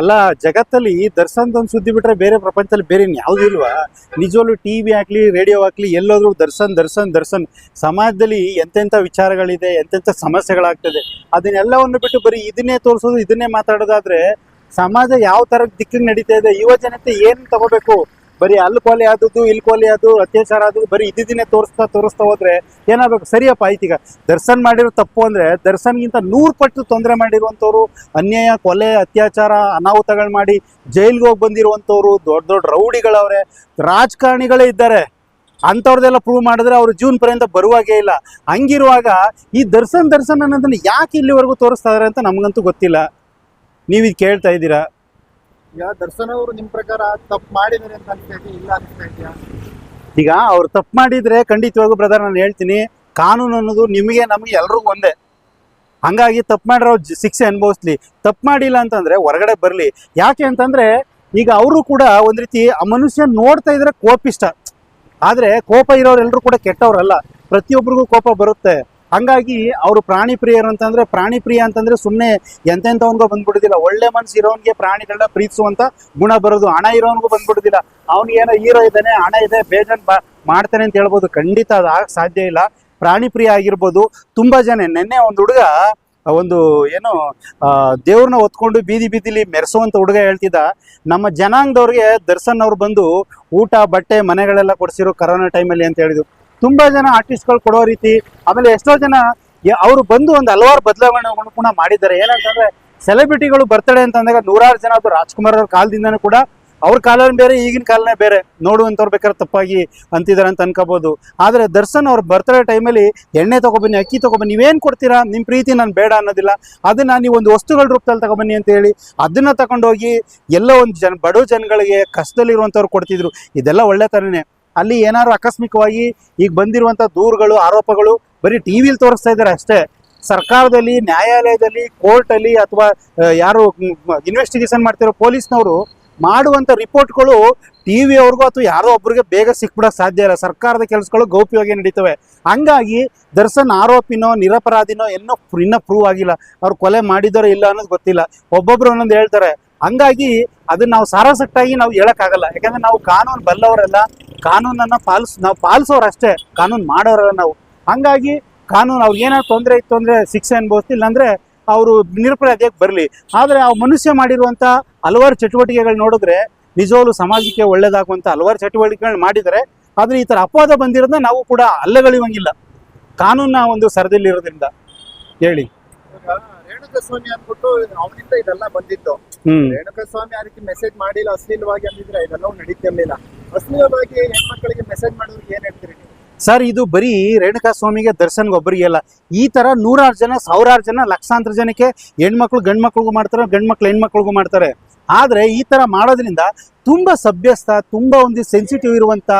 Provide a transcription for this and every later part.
ಅಲ್ಲ, ಜಗತ್ತಲ್ಲಿ ದರ್ಶನ್ ಒಂದು ಸುದ್ದಿ ಬಿಟ್ರೆ ಬೇರೆ ಪ್ರಪಂಚದಲ್ಲಿ ಬೇರೆ ಯಾವುದೂ ಇಲ್ವಾ? ನಿಜವಲ್ಲೂ ಟಿ ವಿ ಆಗಲಿ ರೇಡಿಯೋ ಆಗ್ಲಿ ಎಲ್ಲೋದ್ರೂ ದರ್ಶನ್ ದರ್ಶನ್ ದರ್ಶನ್. ಸಮಾಜದಲ್ಲಿ ಎಂತೆಂಥ ವಿಚಾರಗಳಿದೆ ಎಂತೆಂಥ ಸಮಸ್ಯೆಗಳಾಗ್ತದೆ, ಅದನ್ನೆಲ್ಲವನ್ನು ಬಿಟ್ಟು ಬರೀ ಇದನ್ನೇ ತೋರಿಸೋದು, ಇದನ್ನೇ ಮಾತಾಡೋದಾದ್ರೆ ಸಮಾಜ ಯಾವ ತರ ದಿಕ್ಕಿಗೆ ನಡೀತಾ ಇದೆ, ಯುವ ಜನತೆ ಏನು ತಗೋಬೇಕು? ಬರೀ ಅಲ್ಲಿ ಕೊಲೆ ಆದದ್ದು, ಇಲ್ಲಿ ಕೊಲೆ ಆದ್ದು ಅತ್ಯಾಚಾರ ಆದದ್ದು ಬರೀ ಇದ್ದಿದ್ದನ್ನೇ ತೋರಿಸ್ತಾ ತೋರಿಸ್ತಾ ಹೋದ್ರೆ ಏನಾಗಬೇಕು? ಸರಿಯಪ್ಪ, ಆಯ್ತು ಈಗ. ದರ್ಶನ್ ಮಾಡಿರೋ ತಪ್ಪು ಅಂದ್ರೆ ದರ್ಶನ್ಗಿಂತ ನೂರು ಪಟ್ಟು ತೊಂದರೆ ಮಾಡಿರುವಂಥವ್ರು, ಅನ್ಯಾಯ, ಕೊಲೆ, ಅತ್ಯಾಚಾರ, ಅನಾಹುತಗಳು ಮಾಡಿ ಜೈಲ್ಗೆ ಹೋಗಿ ಬಂದಿರುವಂಥವ್ರು, ದೊಡ್ಡ ದೊಡ್ಡ ರೌಡಿಗಳವ್ರೆ, ರಾಜಕಾರಣಿಗಳೇ ಇದ್ದಾರೆ. ಅಂಥವ್ರದ್ದೆಲ್ಲ ಪ್ರೂವ್ ಮಾಡಿದ್ರೆ ಅವ್ರು ಜೀವನ ಪರ್ಯಂತ ಬರುವಾಗೇ ಇಲ್ಲ. ಹಂಗಿರುವಾಗ ಈ ದರ್ಶನ್ ದರ್ಶನ್ ಅನ್ನೋದನ್ನ ಯಾಕೆ ಇಲ್ಲಿವರೆಗೂ ತೋರಿಸ್ತಾ ಇದಾರೆ ಅಂತ ನಮಗಂತೂ ಗೊತ್ತಿಲ್ಲ. ನೀವು ಇದು ಕೇಳ್ತಾ ಇದ್ದೀರಾ? ಈಗ ದರ್ಶನ್ ಅವರು ನಿಮ್ ಪ್ರಕಾರ ತಪ್ಪು ಮಾಡಿದಾರೆ ಅಂತ ಈಗ ಅವ್ರು ತಪ್ಪು ಮಾಡಿದ್ರೆ ಖಂಡಿತವಾಗೂ ಬ್ರದರ್ ನಾನು ಹೇಳ್ತೀನಿ, ಕಾನೂನು ಅನ್ನೋದು ನಿಮಗೆ, ನಮಗೆ ಎಲ್ರಿಗೂ ಒಂದೇ. ಹಂಗಾಗಿ ತಪ್ಪು ಮಾಡಿರೋ ಶಿಕ್ಷೆ ಅನುಭವಿಸ್ಲಿ. ತಪ್ಪು ಮಾಡಿಲ್ಲ ಅಂತಂದ್ರೆ ಹೊರಗಡೆ ಬರಲಿ. ಯಾಕೆ ಅಂತಂದ್ರೆ ಈಗ ಅವರು ಕೂಡ ಒಂದ್ ರೀತಿ ಆ ಮನುಷ್ಯ ನೋಡ್ತಾ ಇದ್ರೆ ಕೋಪಿಷ್ಟ. ಆದ್ರೆ ಕೋಪ ಇರೋರೆಲ್ಲರೂ ಕೂಡ ಕೆಟ್ಟವ್ರಲ್ಲ. ಪ್ರತಿಯೊಬ್ಬರಿಗೂ ಕೋಪ ಬರುತ್ತೆ. ಹಂಗಾಗಿ ಅವರು ಪ್ರಾಣಿ ಪ್ರಿಯರು ಅಂತಂದ್ರೆ ಪ್ರಾಣಿ ಪ್ರಿಯ ಅಂತಂದ್ರೆ ಸುಮ್ಮನೆ ಎಂತೆಂಥವನ್ಗೋ ಬಂದ್ಬಿಡುದಿಲ್ಲ. ಒಳ್ಳೆ ಮನ್ಸು ಇರೋನ್ಗೆ ಪ್ರಾಣಿಗಳನ್ನ ಪ್ರೀತಿಸುವಂತ ಗುಣ ಬರೋದು. ಹಣ ಇರೋನ್ಗೂ ಬಂದ್ಬಿಡುದಿಲ್ಲ. ಏನೋ ಹೀರೋ ಇದ್ದಾನೆ, ಹಣ ಇದೆ, ಬೇಜನ್ ಮಾಡ್ತಾನೆ ಅಂತ ಹೇಳ್ಬೋದು. ಖಂಡಿತ ಅದು ಆಗಕ್ಕೆ ಸಾಧ್ಯ ಇಲ್ಲ. ಪ್ರಾಣಿ ಪ್ರಿಯ ಆಗಿರ್ಬೋದು. ತುಂಬಾ ಜನ, ನಿನ್ನೆ ಒಂದು ಹುಡುಗ, ಒಂದು ಏನು ದೇವ್ರನ್ನ ಹೊತ್ಕೊಂಡು ಬೀದಿ ಬೀದಿಲಿ ಮೆರೆಸುವಂತ ಹುಡುಗ ಹೇಳ್ತಿದ್ದ. ನಮ್ಮ ಜನಾಂಗದವ್ರಿಗೆ ದರ್ಶನ್ ಅವ್ರು ಬಂದು ಊಟ, ಬಟ್ಟೆ, ಮನೆಗಳೆಲ್ಲ ಕೊಡ್ಸಿರೋ ಕರೋನಾ ಟೈಮಲ್ಲಿ ಅಂತ ಹೇಳಿದ್ರು. ತುಂಬಾ ಜನ ಆರ್ಟಿಸ್ಟ್ಗಳು ಕೊಡೋ ರೀತಿ, ಆಮೇಲೆ ಎಷ್ಟೋ ಜನ ಅವರು ಬಂದು ಒಂದು ಹಲವಾರು ಬದಲಾವಣೆಗಳನ್ನು ಕೂಡ ಮಾಡಿದ್ದಾರೆ. ಏನಂತಂದ್ರೆ ಸೆಲೆಬ್ರಿಟಿಗಳು ಬರ್ತಡೆ ಅಂತ ಅಂದಾಗ ನೂರಾರು ಜನ ಅದು ರಾಜ್ಕುಮಾರ್ ಅವ್ರ ಕಾಲದಿಂದನೂ ಕೂಡ, ಅವ್ರ ಕಾಲನೇ ಬೇರೆ, ಈಗಿನ ಕಾಲನೇ ಬೇರೆ. ನೋಡುವಂಥವ್ರು ಬೇಕಾದ್ರೆ ತಪ್ಪಾಗಿ ಅಂತಿದ್ದಾರೆ ಅಂತ ಅನ್ಕೋಬೋದು. ಆದರೆ ದರ್ಶನ್ ಅವ್ರ ಬರ್ತಡೇ ಟೈಮಲ್ಲಿ ಎಣ್ಣೆ ತೊಗೊಬನ್ನಿ, ಅಕ್ಕಿ ತಗೊಬನ್ನಿ, ನೀವೇನು ಕೊಡ್ತೀರಾ? ನಿಮ್ಮ ಪ್ರೀತಿ ನಾನು ಬೇಡ ಅನ್ನೋದಿಲ್ಲ. ಅದನ್ನ ನೀವು ಒಂದು ವಸ್ತುಗಳ ರೂಪದಲ್ಲಿ ತಗೊಬನ್ನಿ ಅಂತ ಹೇಳಿ, ಅದನ್ನ ತಗೊಂಡೋಗಿ ಎಲ್ಲ ಒಂದು ಜನ, ಬಡ ಜನಗಳಿಗೆ ಕಷ್ಟದಲ್ಲಿರುವಂಥವ್ರು ಕೊಡ್ತಿದ್ರು. ಇದೆಲ್ಲ ಒಳ್ಳೆತನನೇ ಅಲ್ಲಿ ಏನಾದ್ರು ಆಕಸ್ಮಿಕವಾಗಿ ಈಗ ಬಂದಿರುವಂಥ ದೂರುಗಳು, ಆರೋಪಗಳು ಬರೀ ಟಿ ವಿಲಿ ತೋರಿಸ್ತಾ ಇದ್ದಾರೆ ಅಷ್ಟೇ. ಸರ್ಕಾರದಲ್ಲಿ, ನ್ಯಾಯಾಲಯದಲ್ಲಿ, ಕೋರ್ಟಲ್ಲಿ ಅಥವಾ ಯಾರು ಇನ್ವೆಸ್ಟಿಗೇಷನ್ ಮಾಡ್ತಿರೋ ಪೊಲೀಸ್ನವರು ಮಾಡುವಂಥ ರಿಪೋರ್ಟ್ಗಳು ಟಿ ವಿ ಅವ್ರಿಗೂ ಅಥವಾ ಯಾರೋ ಒಬ್ರಿಗೆ ಬೇಗ ಸಿಕ್ಬಿಡೋಕೆ ಸಾಧ್ಯ ಇಲ್ಲ. ಸರ್ಕಾರದ ಕೆಲಸಗಳು ಗೌಪ್ಯವಾಗಿ ನಡೀತವೆ. ಹಂಗಾಗಿ ದರ್ಶನ್ ಆರೋಪಿನೋ, ನಿರಪರಾಧಿನೋ ಇನ್ನೂ ಇನ್ನೂ ಪ್ರೂವ್ ಆಗಿಲ್ಲ. ಅವ್ರು ಕೊಲೆ ಮಾಡಿದಾರೋ ಇಲ್ಲ ಅನ್ನೋದು ಗೊತ್ತಿಲ್ಲ. ಒಬ್ಬೊಬ್ರು ಒಂದೊಂದು ಹೇಳ್ತಾರೆ. ಹಂಗಾಗಿ ಅದನ್ನ ನಾವು ಸಾರಾಸಟ್ಟಾಗಿ ನಾವು ಹೇಳೋಕ್ಕಾಗಲ್ಲ. ಯಾಕಂದ್ರೆ ನಾವು ಕಾನೂನು ಬಲ್ಲವರಲ್ಲ. ಕಾನೂನನ್ನ ಪಾಲಿಸ್ ನಾವು ಪಾಲಿಸೋರು ಅಷ್ಟೇ ಕಾನೂನು ಮಾಡೋರಲ್ಲ ನಾವು. ಹಂಗಾಗಿ ಕಾನೂನು ಅವ್ರಿಗೆ ಏನಾದ್ರು ತೊಂದರೆ ಇತ್ತು ಅಂದ್ರೆ ಶಿಕ್ಷೆ ಅನುಭವಿಸ್ತಿಲ್ಲ ಅಂದ್ರೆ ಅವರು ನಿರಪರಾಧಿಯಾಗಿ ಬರಲಿ. ಆದರೆ ಆ ಮನುಷ್ಯ ಮಾಡಿರುವಂಥ ಹಲವಾರು ಚಟುವಟಿಕೆಗಳು ನೋಡಿದ್ರೆ ನಿಜವಾಗ್ಲೂ ಸಮಾಜಕ್ಕೆ ಒಳ್ಳೇದಾಗುವಂಥ ಹಲವಾರು ಚಟುವಟಿಕೆಗಳು ಮಾಡಿದರೆ ಆದ್ರೆ ಈ ತರ ಅಪವಾದ ಬಂದಿರೋದನ್ನ ನಾವು ಕೂಡ ಅಲ್ಲಗಳಿವಂಗಿಲ್ಲ ಕಾನೂನ ಒಂದು ಸರದಲ್ಲಿ ಇರೋದ್ರಿಂದ. ಹೇಳಿ. ರೇಣುಕಸ್ವಾಮಿ ರೇಣುಕಾ ಸ್ವಾಮಿ ಅಂದ್ಬಿಟ್ಟು ಅವನಿಂದ ಇದೆಲ್ಲ ಬಂದಿತ್ತು. ರೇಣುಕಸ್ವಾಮಿ ರೇಣುಕಾ ಸ್ವಾಮಿ ಆ ರೀತಿ ಮೆಸೇಜ್ ಮಾಡಿಲ್ಲ ಅಶ್ಲೀಲವಾಗಿ ಅಂದಿದ್ರೆ ಇದೆಲ್ಲವೂ ನಡೀತಿರ್ಲಿಲ್ಲ. ಅಶ್ಲೀಲವಾಗಿ ಹೆಣ್ಮಕ್ಳಿಗೆ ಮೆಸೇಜ್ ಮಾಡೋರಿಗೆ ಏನ್ ಹೇಳ್ತೀರಿ ಸರ್, ಇದು ಬರೀ ರೇಣುಕಾ ಸ್ವಾಮಿಗೆ ದರ್ಶನ್ಗೆ ಒಬ್ಬರಿಗೆ ಅಲ್ಲ. ಈ ತರ ನೂರಾರು ಜನ, ಸಾವಿರಾರು ಜನ, ಲಕ್ಷಾಂತರ ಜನಕ್ಕೆ ಹೆಣ್ಮಕ್ಳು ಗಂಡು ಮಕ್ಳಿಗೂ ಮಾಡ್ತಾರೆ ಗಂಡು ಮಕ್ಳು ಹೆಣ್ಮಕ್ಳಿಗೂ ಮಾಡ್ತಾರೆ. ಆದ್ರೆ ಈ ತರ ಮಾಡೋದ್ರಿಂದ ತುಂಬಾ ಸಭ್ಯಸ್ತ ತುಂಬಾ ಒಂದು ಸೆನ್ಸಿಟಿವ್ ಇರುವಂತ,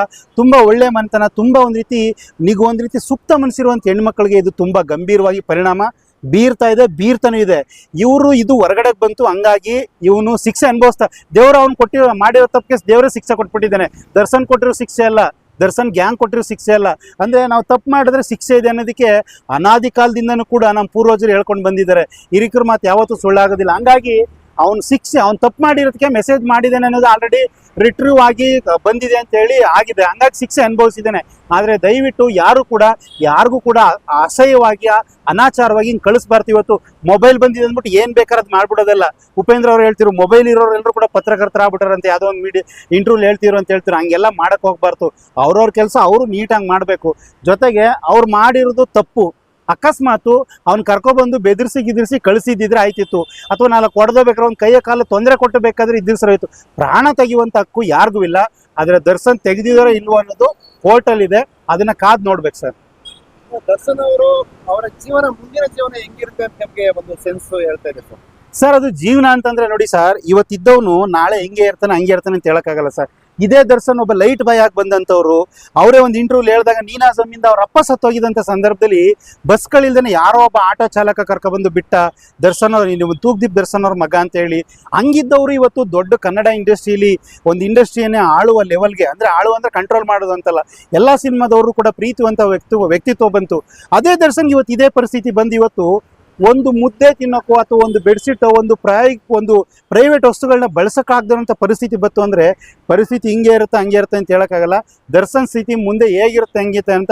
ತುಂಬಾ ಒಳ್ಳೆ ಮನತನ, ತುಂಬಾ ಒಂದ್ ರೀತಿ ನಿಗೂ, ಒಂದು ರೀತಿ ಸುಪ್ತ ಮನಸ್ಸಿರುವಂತ ಹೆಣ್ಮಕ್ಳಿಗೆ ಇದು ತುಂಬಾ ಗಂಭೀರವಾಗಿ ಪರಿಣಾಮ. ಬೀರ್ತಾ ಇದೆ, ಬೀರ್ತಾನೂ ಇದೆ. ಇವರು ಇದು ಹೊರಗಡೆ ಬಂತು, ಹಂಗಾಗಿ ಇವನು ಶಿಕ್ಷೆ ಅನುಭವಿಸ್ತಾ ದೇವ್ರ ಅವ್ನು ಕೊಟ್ಟಿರೋ ಮಾಡಿರೋ ತಪ್ಪಿಗೆ ದೇವರೇ ಶಿಕ್ಷೆ ಕೊಟ್ಬಿಟ್ಟಿದ್ದಾನೆ. ದರ್ಶನ್ ಕೊಟ್ಟಿರೋ ಶಿಕ್ಷೆ ಅಲ್ಲ, ದರ್ಶನ್ ಗ್ಯಾಂಗ್ ಕೊಟ್ಟಿರೋ ಶಿಕ್ಷೆ ಅಲ್ಲ. ಅಂದ್ರೆ ನಾವು ತಪ್ಪು ಮಾಡಿದ್ರೆ ಶಿಕ್ಷೆ ಇದೆ ಅನ್ನೋದಕ್ಕೆ ಅನಾದಿ ಕಾಲದಿಂದನೂ ಕೂಡ ನಮ್ಮ ಪೂರ್ವಜರು ಹೇಳ್ಕೊಂಡು ಬಂದಿದ್ದಾರೆ. ಹಿರಿಕರು ಮಾತು ಯಾವತ್ತೂ ಸುಳ್ಳಾಗೋದಿಲ್ಲ. ಹಂಗಾಗಿ ಅವ್ನು ಶಿಕ್ಷೆ, ಅವ್ನು ತಪ್ಪು ಮಾಡಿರೋದಕ್ಕೆ ಮೆಸೇಜ್ ಮಾಡಿದ್ದಾನೆ ಅನ್ನೋದು ಆಲ್ರೆಡಿ ರಿಟ್ರೀವ್ ಆಗಿ ಬಂದಿದೆ ಅಂತ ಹೇಳಿ ಆಗಿದೆ. ಹಂಗಾಗಿ ಶಿಕ್ಷೆ ಅನುಭವಿಸಿದ್ದಾನೆ. ಆದರೆ ದಯವಿಟ್ಟು ಯಾರು ಕೂಡ, ಯಾರಿಗೂ ಕೂಡ ಅಸಹ್ಯವಾಗಿ, ಅನಾಚಾರವಾಗಿ ಹಿಂಗೆ ಕಳಿಸ್ಬಾರ್ದು ಇವತ್ತು. ಮೊಬೈಲ್ ಬಂದಿದೆ ಅಂದ್ಬಿಟ್ಟು ಏನು ಬೇಕಾರ ಅದು ಮಾಡ್ಬಿಡೋದಲ್ಲ. ಉಪೇಂದ್ರ ಅವ್ರು ಹೇಳ್ತಿರು ಮೊಬೈಲ್ ಇರೋರೆಲ್ಲರೂ ಕೂಡ ಪತ್ರಕರ್ತರ ಪತ್ರಕರ್ತರಾಗ್ಬಿಟ್ಟಾರಂತೆ ಯಾವುದೋ ಒಂದು ಮೀಡಿಯಾ ಇಂಟರ್ವ್ಯೂ ಹೇಳ್ತಿರು ಅಂತ ಹೇಳ್ತಿರು ಹಂಗೆಲ್ಲ ಮಾಡೋಕ್ಕೆ ಹೋಗ್ಬಾರ್ದು. ಅವ್ರವ್ರ ಕೆಲಸ ಅವರು ನೀಟಾಗಿ ಮಾಡಬೇಕು. ಜೊತೆಗೆ ಅವ್ರು ಮಾಡಿರೋದು ತಪ್ಪು. ಅಕಸ್ಮಾತು ಅವ್ನು ಕರ್ಕೊಬಂದು ಬೆದರಿಸಿ ಗಿದಿರಿಸಿ ಕಳಿಸಿದ್ದಿದ್ರೆ ಆಯ್ತಿತ್ತು. ಅಥವಾ ನಾಲ್ಕು ಹೊಡೆದೋಗ್ಬೇಕಾದ್ರೆ ಒಂದು ಕೈಯ ಕಾಲು ತೊಂದರೆ ಕೊಟ್ಟು ಬೇಕಾದ್ರೆ ಇದ್ದಿರ್ಸರಾಯ್ತು ಪ್ರಾಣ ತೆಗೆಯುವಂತ ಹಕ್ಕು ಯಾರಿಗೂ ಇಲ್ಲ. ಆದರೆ ದರ್ಶನ್ ತೆಗೆದಿದಾರೋ ಇಲ್ವೋ ಅನ್ನೋದು ಕೋರ್ಟಲ್ಲಿ ಇದೆ ಅದನ್ನ ಕಾದ್ ನೋಡ್ಬೇಕು ಸರ್. ದರ್ಶನ್ ಅವರು ಅವರ ಜೀವನ ಮುಂದಿನ ಜೀವನ ಹೆಂಗಿರುತ್ತೆ ಅಂತ ನಮಗೆ ಒಂದು ಸೆನ್ಸ್ ಹೇಳ್ತಾ ಇದೆ ಸರ್? ಸರ್ ಅದು ಜೀವನ ಅಂತಂದ್ರೆ ನೋಡಿ ಸರ್ ಇವತ್ತಿದ್ದವನು ನಾಳೆ ಹೆಂಗೆ ಇರ್ತಾನೆ ಹಂಗೆ ಇರ್ತಾನೆ ಅಂತ ಹೇಳಕ್ಕಾಗಲ್ಲ ಸರ್. ಇದೇ ದರ್ಶನ್ ಒಬ್ಬ ಲೈಟ್ ಬಾಯ್ ಆಗಿ ಬಂದಂಥವ್ರು ಅವರೇ ಒಂದು ಇಂಟರ್ವ್ಯೂ ಹೇಳಿದಾಗ ನೀನಾಸಮಿಂದ ಅವ್ರ ಅಪ್ಪ ಸತ್ತೋಗಿದಂಥ ಸಂದರ್ಭದಲ್ಲಿ ಬಸ್ಗಳಿಲ್ದೇನೆ ಯಾರೋ ಒಬ್ಬ ಆಟೋ ಚಾಲಕ ಕರ್ಕೊಬಂದು ಬಿಟ್ಟ ದರ್ಶನ್ ಅವ್ರು ನೀವು ತೂಗ್ದೀಪ್ ದರ್ಶನ್ ಅವ್ರ ಮಗ ಅಂತ ಹೇಳಿ, ಹಂಗಿದ್ದವರು ಇವತ್ತು ದೊಡ್ಡ ಕನ್ನಡ ಇಂಡಸ್ಟ್ರಿಯಲ್ಲಿ ಒಂದು ಇಂಡಸ್ಟ್ರಿಯನ್ನೇ ಆಳುವ ಲೆವೆಲ್ಗೆ ಅಂದ್ರೆ ಆಳು ಅಂದ್ರೆ ಕಂಟ್ರೋಲ್ ಮಾಡೋದು ಅಂತಲ್ಲ, ಎಲ್ಲ ಸಿನಿಮಾದವರು ಕೂಡ ಪ್ರೀತಿವಂತ ವ್ಯಕ್ತಿ ವ್ಯಕ್ತಿತ್ವ ಬಂತು. ಅದೇ ದರ್ಶನ್ ಇವತ್ತು ಇದೇ ಪರಿಸ್ಥಿತಿ ಬಂದು ಇವತ್ತು ಒಂದು ಮುದ್ದೆ ತಿನ್ನೋಕ್ಕೋ ಅಥವಾ ಒಂದು ಬೆಡ್ಶೀಟ್, ಒಂದು ಪ್ರಾಯ, ಒಂದು ಪ್ರೈವೇಟ್ ವಸ್ತುಗಳನ್ನ ಬಳಸೋಕ್ಕಾಗದಂಥ ಪರಿಸ್ಥಿತಿ ಬಂತು ಅಂದರೆ ಪರಿಸ್ಥಿತಿ ಹಿಂಗೆ ಇರುತ್ತೆ ಹಂಗೆ ಇರುತ್ತೆ ಅಂತ ಹೇಳೋಕ್ಕಾಗಲ್ಲ. ದರ್ಶನ್ ಸ್ಥಿತಿ ಮುಂದೆ ಹೇಗಿರುತ್ತೆ, ಹಂಗಿರುತ್ತೆ ಅಂತ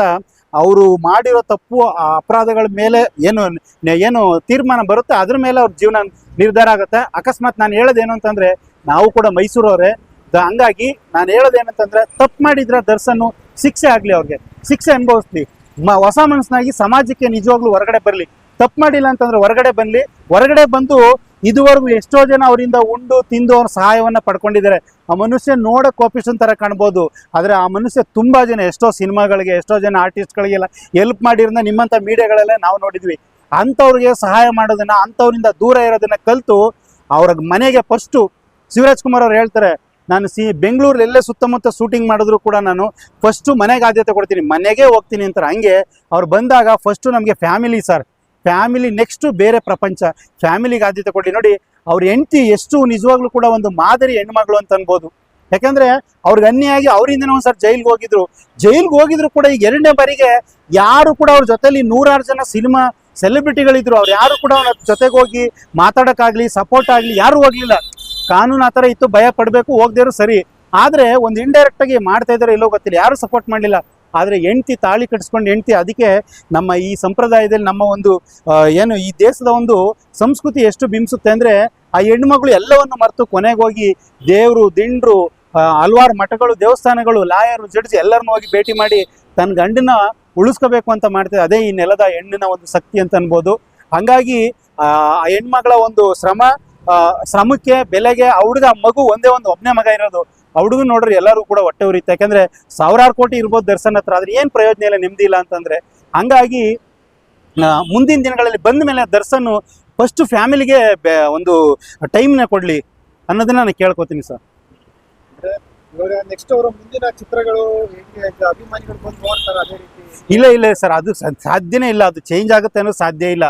ಅವರು ಮಾಡಿರೋ ತಪ್ಪು ಅಪರಾಧಗಳ ಮೇಲೆ ಏನು ಏನು ತೀರ್ಮಾನ ಬರುತ್ತೆ, ಅದ್ರ ಮೇಲೆ ಅವ್ರ ಜೀವನ ನಿರ್ಧಾರ ಆಗುತ್ತೆ. ಅಕಸ್ಮಾತ್ ನಾನು ಹೇಳೋದೇನು ಅಂತಂದರೆ, ನಾವು ಕೂಡ ಮೈಸೂರವರೇ. ದ- ಹಂಗಾಗಿ ನಾನು ಹೇಳೋದೇನಂತಂದರೆ ತಪ್ಪು ಮಾಡಿದ್ರೆ ದರ್ಶನ್ನು ಶಿಕ್ಷೆ ಆಗಲಿ ಅವ್ರಿಗೆ. ಶಿಕ್ಷೆ ಅನುಭವಿಸ್ಲಿ. ಮ, ಹೊಸ ಮನಸ್ಸಿನಾಗಿ ಸಮಾಜಕ್ಕೆ ನಿಜವಾಗ್ಲೂ ಹೊರಗಡೆ ಬರಲಿ. ತಪ್ಪು ಮಾಡಿಲ್ಲ ಅಂತಂದ್ರೆ ಹೊರಗಡೆ ಬನ್ನಿ. ಹೊರಗಡೆ ಬಂದು ಇದುವರೆಗೂ ಎಷ್ಟೋ ಜನ ಅವರಿಂದ ಉಂಡು, ತಿಂದು ಅವ್ರ ಸಹಾಯವನ್ನ ಪಡ್ಕೊಂಡಿದ್ದಾರೆ. ಆ ಮನುಷ್ಯ ನೋಡೋಕೆ ಕೋಪಿಷನ್ ತರ ಕಾಣ್ಬೋದು. ಆದರೆ ಆ ಮನುಷ್ಯ ತುಂಬಾ ಜನ, ಎಷ್ಟೋ ಸಿನಿಮಾಗಳಿಗೆ, ಎಷ್ಟೋ ಜನ ಆರ್ಟಿಸ್ಟ್ಗಳಿಗೆಲ್ಲ ಹೆಲ್ಪ್ ಮಾಡಿರೋದನ್ನ ನಿಮ್ಮಂಥ ಮೀಡಿಯಾಗಳಲ್ಲೇ ನಾವು ನೋಡಿದ್ವಿ. ಅಂಥವ್ರಿಗೆ ಸಹಾಯ ಮಾಡೋದನ್ನ, ಅಂಥವ್ರಿಂದ ದೂರ ಇರೋದನ್ನ ಕಲಿತು ಅವ್ರ ಮನೆಗೆ ಫಸ್ಟು ಶಿವರಾಜ್ ಕುಮಾರ್ ಅವ್ರು ಹೇಳ್ತಾರೆ, ನಾನು ಸಿ ಬೆಂಗಳೂರಲ್ಲಿ ಎಲ್ಲೇ ಸುತ್ತಮುತ್ತ ಶೂಟಿಂಗ್ ಮಾಡಿದ್ರು ಕೂಡ ನಾನು ಫಸ್ಟು ಮನೆಗೆ ಆದ್ಯತೆ ಕೊಡ್ತೀನಿ, ಮನೆಗೆ ಹೋಗ್ತೀನಿ ಅಂತಾರೆ. ಹಂಗೆ ಅವ್ರು ಬಂದಾಗ ಫಸ್ಟು ನಮಗೆ ಫ್ಯಾಮಿಲಿ ಸರ್ ಫ್ಯಾಮಿಲಿ ನೆಕ್ಸ್ಟು ಬೇರೆ ಪ್ರಪಂಚ. ಫ್ಯಾಮಿಲಿಗೆ ಆದ್ಯತೆ ಕೊಡಿ. ನೋಡಿ, ಅವ್ರ ಹೆಂಡತಿ ಎಷ್ಟು ನಿಜವಾಗ್ಲೂ ಕೂಡ ಒಂದು ಮಾದರಿ ಹೆಣ್ಮಗಳು ಅಂತ ಅನ್ಬೋದು. ಯಾಕಂದ್ರೆ ಅವ್ರಿಗೆ ಅನ್ಯಾಗಿ ಅವರಿಂದನೇ ಒಂದ್ಸರಿ ಜೈಲ್ಗೆ ಹೋಗಿದ್ರು. ಜೈಲ್ಗೆ ಹೋಗಿದ್ರು ಕೂಡ ಈಗ ಎರಡನೇ ಬಾರಿಗೆ ಯಾರು ಕೂಡ ಅವ್ರ ಜೊತೆಲಿ ನೂರಾರು ಜನ ಸಿನಿಮಾ ಸೆಲೆಬ್ರಿಟಿಗಳಿದ್ರು. ಅವ್ರು ಯಾರು ಕೂಡ ಅವ್ರ ಜೊತೆಗೆ ಹೋಗಿ ಮಾತಾಡೋಕ್ಕಾಗ್ಲಿ ಸಪೋರ್ಟ್ ಆಗಲಿ, ಯಾರು ಹೋಗ್ಲಿಲ್ಲ. ಕಾನೂನು ಆ ಥರ ಇತ್ತು, ಭಯ ಪಡಬೇಕು ಹೋಗ್ದೇರು ಸರಿ. ಆದರೆ ಒಂದು ಇಂಡೈರೆಕ್ಟ್ ಆಗಿ ಮಾಡ್ತಾ ಇದ್ದಾರೆ ಇಲ್ಲೋ ಗೊತ್ತಿಲ್ಲ. ಯಾರು ಸಪೋರ್ಟ್ ಮಾಡಲಿಲ್ಲ? ಆದರೆ ಹೆಂಡ್ತಿ ತಾಳಿ ಕಟ್ಸ್ಕೊಂಡು ಹೆಂಡ್ತಿ ಅದಕ್ಕೆ ನಮ್ಮ ಈ ಸಂಪ್ರದಾಯದಲ್ಲಿ ನಮ್ಮ ಒಂದು ಏನು ಈ ದೇಶದ ಒಂದು ಸಂಸ್ಕೃತಿ ಎಷ್ಟು ಬಿಂಬಿಸುತ್ತೆ ಅಂದರೆ ಆ ಹೆಣ್ಮಗಳು ಎಲ್ಲವನ್ನು ಮರೆತು ಕೊನೆಗೆ ಹೋಗಿ ದೇವರು, ದಿಂಡ್ರು ಹಲವಾರು ಮಠಗಳು, ದೇವಸ್ಥಾನಗಳು, ಲಾಯರು, ಜಡ್ಜ್ ಎಲ್ಲರನ್ನೂ ಹೋಗಿ ಭೇಟಿ ಮಾಡಿ ತನ್ನ ಗಂಡನ ಉಳಿಸ್ಕೋಬೇಕು ಅಂತ ಮಾಡ್ತಾರೆ ಅದೇ ಈ ನೆಲದ ಹೆಣ್ಣಿನ ಒಂದು ಶಕ್ತಿ ಅಂತ ಅನ್ಬೋದು. ಹಂಗಾಗಿ, ಆ ಹೆಣ್ಮಗಳ ಒಂದು ಶ್ರಮ ಶ್ರಮಕ್ಕೆ, ಬೆಲೆಗೆ ಆ ಹುಡುಗ ಮಗು ಒಂದೇ ಒಂದು ಒಬ್ಬನೇ ಮಗ ಇರೋದು ಹುಡುಗ ನೋಡ್ರಿ ಎಲ್ಲರೂ ಕೂಡ ಹೊಟ್ಟೆ ಉರಿಯುತ್ತೆ. ಯಾಕಂದ್ರೆ ಸಾವಿರಾರು ಕೋಟಿ ಇರ್ಬೋದು ದರ್ಶನ್ ಹತ್ರ ಆದ್ರೆ ಏನ್ ಪ್ರಯೋಜನ ಇಲ್ಲ ನೆಮ್ಮದಿ ಇಲ್ಲ ಅಂತಂದ್ರೆ. ಹಂಗಾಗಿ ಮುಂದಿನ ದಿನಗಳಲ್ಲಿ ಬಂದ ಮೇಲೆ ದರ್ಶನ್ ಫಸ್ಟ್ ಫ್ಯಾಮಿಲಿಗೆ ಒಂದು ಟೈಮ್ನ ಕೊಡ್ಲಿ ಅನ್ನೋದನ್ನ ನಾನು ಕೇಳ್ಕೊತೀನಿ ಸರ್. ನೆಕ್ಸ್ಟ್ ಅವರ ಮುಂದಿನ ಚಿತ್ರಗಳು ಅಭಿಮಾನಿಗಳು ಬಂದು ನೋಡ್ತಾರೆ ಅದೇ ರೀತಿ? ಇಲ್ಲ ಇಲ್ಲ ಸರ್ ಅದು ಸಾಧ್ಯನೇ ಇಲ್ಲ. ಅದು ಚೇಂಜ್ ಆಗುತ್ತೆ ಅನ್ನೋದು ಸಾಧ್ಯ ಇಲ್ಲ.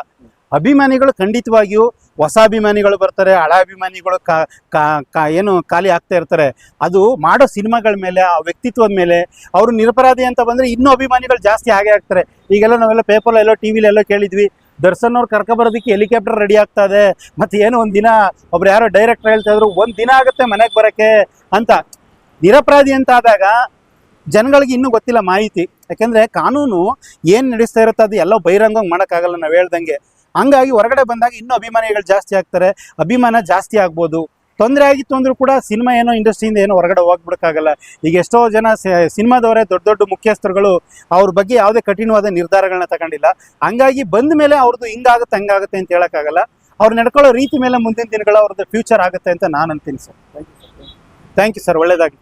ಅಭಿಮಾನಿಗಳು ಖಂಡಿತವಾಗಿಯೂ ಹೊಸ ಅಭಿಮಾನಿಗಳು ಬರ್ತಾರೆ, ಹಳ ಅಭಿಮಾನಿಗಳು ಏನು ಖಾಲಿ ಆಗ್ತಾ ಇರ್ತಾರೆ. ಅದು ಮಾಡೋ ಸಿನಿಮಾಗಳ ಮೇಲೆ, ಆ ವ್ಯಕ್ತಿತ್ವದ ಮೇಲೆ ಅವರು ನಿರಪರಾಧಿ ಅಂತ ಬಂದರೆ ಇನ್ನೂ ಅಭಿಮಾನಿಗಳು ಜಾಸ್ತಿ ಆಗೇ ಆಗ್ತಾರೆ. ಈಗೆಲ್ಲ ನಾವೆಲ್ಲ ಪೇಪರ್ ಎಲ್ಲೋ ಟಿ ವಿಲೆಲ್ಲೋ ಕೇಳಿದ್ವಿ, ದರ್ಶನ್ ಅವ್ರು ಕರ್ಕೊಬರೋದಕ್ಕೆ ಹೆಲಿಕಾಪ್ಟರ್ ರೆಡಿ ಆಗ್ತಾ ಇದೆ, ಮತ್ತು ಏನು ಒಂದು ದಿನ ಒಬ್ರು ಯಾರೋ ಡೈರೆಕ್ಟರ್ ಹೇಳ್ತಾ ಇದ್ರು, ಒಂದು ದಿನ ಆಗುತ್ತೆ ಮನೆಗೆ ಬರೋಕ್ಕೆ ಅಂತ. ನಿರಪರಾಧಿ ಅಂತ ಆದಾಗ ಜನಗಳಿಗೆ ಇನ್ನೂ ಗೊತ್ತಿಲ್ಲ ಮಾಹಿತಿ. ಯಾಕೆಂದರೆ ಕಾನೂನು ಏನು ನಡೆಸ್ತಾ ಇರುತ್ತೆ ಅದು ಎಲ್ಲ ಬಹಿರಂಗವಾಗಿ ಮಾಡೋಕ್ಕಾಗಲ್ಲ ನಾವು ಹೇಳ್ದಂಗೆ. ಹಂಗಾಗಿ ಹೊರಗಡೆ ಬಂದಾಗ ಇನ್ನೂ ಅಭಿಮಾನಿಗಳು ಜಾಸ್ತಿ ಆಗ್ತಾರೆ, ಅಭಿಮಾನ ಜಾಸ್ತಿ ಆಗ್ಬೋದು. ತೊಂದರೆ ಆಗಿತ್ತು ಅಂದ್ರೂ ಕೂಡ ಸಿನಿಮಾ ಏನೋ ಇಂಡಸ್ಟ್ರಿಯಿಂದ ಏನೋ ಹೊರಗಡೆ ಹೋಗ್ಬಿಡೋಕ್ಕಾಗಲ್ಲ. ಈಗ ಎಷ್ಟೋ ಜನ ಸಿನಿಮಾದವರೇ ದೊಡ್ಡ ದೊಡ್ಡ ಮುಖ್ಯಸ್ಥರುಗಳು ಅವ್ರ ಬಗ್ಗೆ ಯಾವುದೇ ಕಠಿಣವಾದ ನಿರ್ಧಾರಗಳನ್ನ ತಗೊಂಡಿಲ್ಲ. ಹಂಗಾಗಿ ಬಂದ ಮೇಲೆ ಅವ್ರದ್ದು ಹಿಂಗಾಗುತ್ತೆ, ಹಂಗಾಗುತ್ತೆ ಅಂತ ಹೇಳೋಕ್ಕಾಗಲ್ಲ. ಅವ್ರು ನಡ್ಕೊಳ್ಳೋ ರೀತಿ ಮೇಲೆ ಮುಂದಿನ ದಿನಗಳ ಅವ್ರದ್ದು ಫ್ಯೂಚರ್ ಆಗುತ್ತೆ ಅಂತ ನಾನು ಅಂತೀನಿ sir thank you sir thank you sir ಒಳ್ಳೇದಾಗಿ